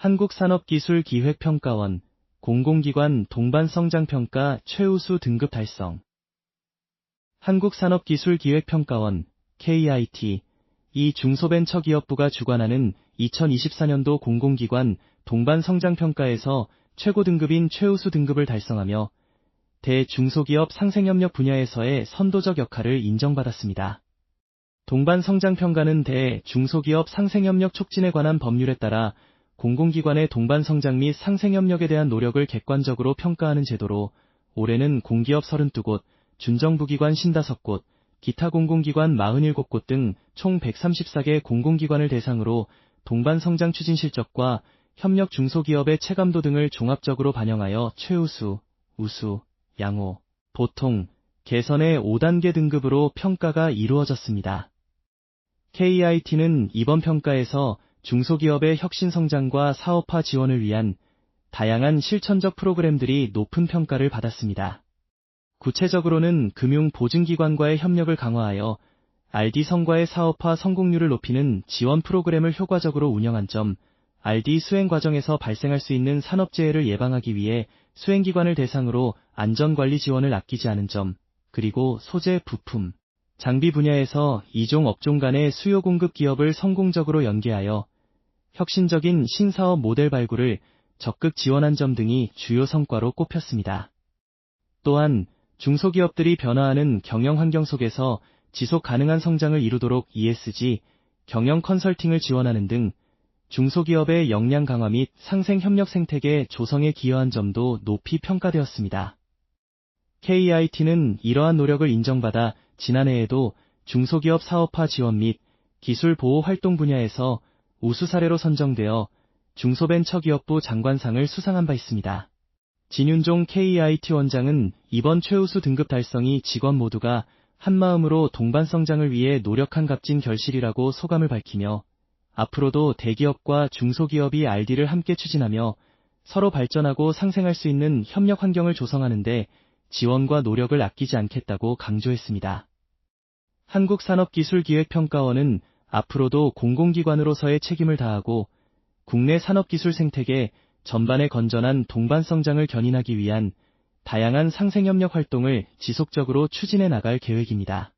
한국산업기술기획평가원 공공기관 동반성장평가 최우수 등급 달성 한국산업기술기획평가원 KIT 이 중소벤처기업부가 주관하는 2024년도 공공기관 동반성장평가에서 최고 등급인 최우수 등급을 달성하며 대중소기업 상생협력 분야에서의 선도적 역할을 인정받았습니다. 동반성장평가는 대중소기업 상생협력 촉진에 관한 법률에 따라 공공기관의 동반 성장 및 상생 협력에 대한 노력을 객관적으로 평가하는 제도로 올해는 공기업 32곳, 준정부기관 55곳, 기타 공공기관 47곳 등 총 134개 공공기관을 대상으로 동반 성장 추진 실적과 협력 중소기업의 체감도 등을 종합적으로 반영하여 최우수, 우수, 양호, 보통, 개선의 5단계 등급으로 평가가 이루어졌습니다. KIT는 이번 평가에서 중소기업의 혁신 성장과 사업화 지원을 위한 다양한 실천적 프로그램들이 높은 평가를 받았습니다. 구체적으로는 금융보증기관과의 협력을 강화하여 RD 성과의 사업화 성공률을 높이는 지원 프로그램을 효과적으로 운영한 점, RD 수행 과정에서 발생할 수 있는 산업재해를 예방하기 위해 수행기관을 대상으로 안전관리 지원을 아끼지 않은 점, 그리고 소재, 부품, 장비 분야에서 이종 업종 간의 수요 공급 기업을 성공적으로 연계하여 혁신적인 신사업 모델 발굴을 적극 지원한 점 등이 주요 성과로 꼽혔습니다. 또한 중소기업들이 변화하는 경영 환경 속에서 지속 가능한 성장을 이루도록 ESG, 경영 컨설팅을 지원하는 등 중소기업의 역량 강화 및 상생 협력 생태계 조성에 기여한 점도 높이 평가되었습니다. KIT는 이러한 노력을 인정받아 지난해에도 중소기업 사업화 지원 및 기술 보호 활동 분야에서 우수 사례로 선정되어 중소벤처기업부 장관상을 수상한 바 있습니다. 진윤종 KIT 원장은 이번 최우수 등급 달성이 직원 모두가 한마음으로 동반성장을 위해 노력한 값진 결실이라고 소감을 밝히며 앞으로도 대기업과 중소기업이 RD를 함께 추진하며 서로 발전하고 상생할 수 있는 협력 환경을 조성하는데 지원과 노력을 아끼지 않겠다고 강조했습니다. 한국산업기술기획평가원은 앞으로도 공공기관으로서의 책임을 다하고 국내 산업기술 생태계 전반의 건전한 동반성장을 견인하기 위한 다양한 상생협력 활동을 지속적으로 추진해 나갈 계획입니다.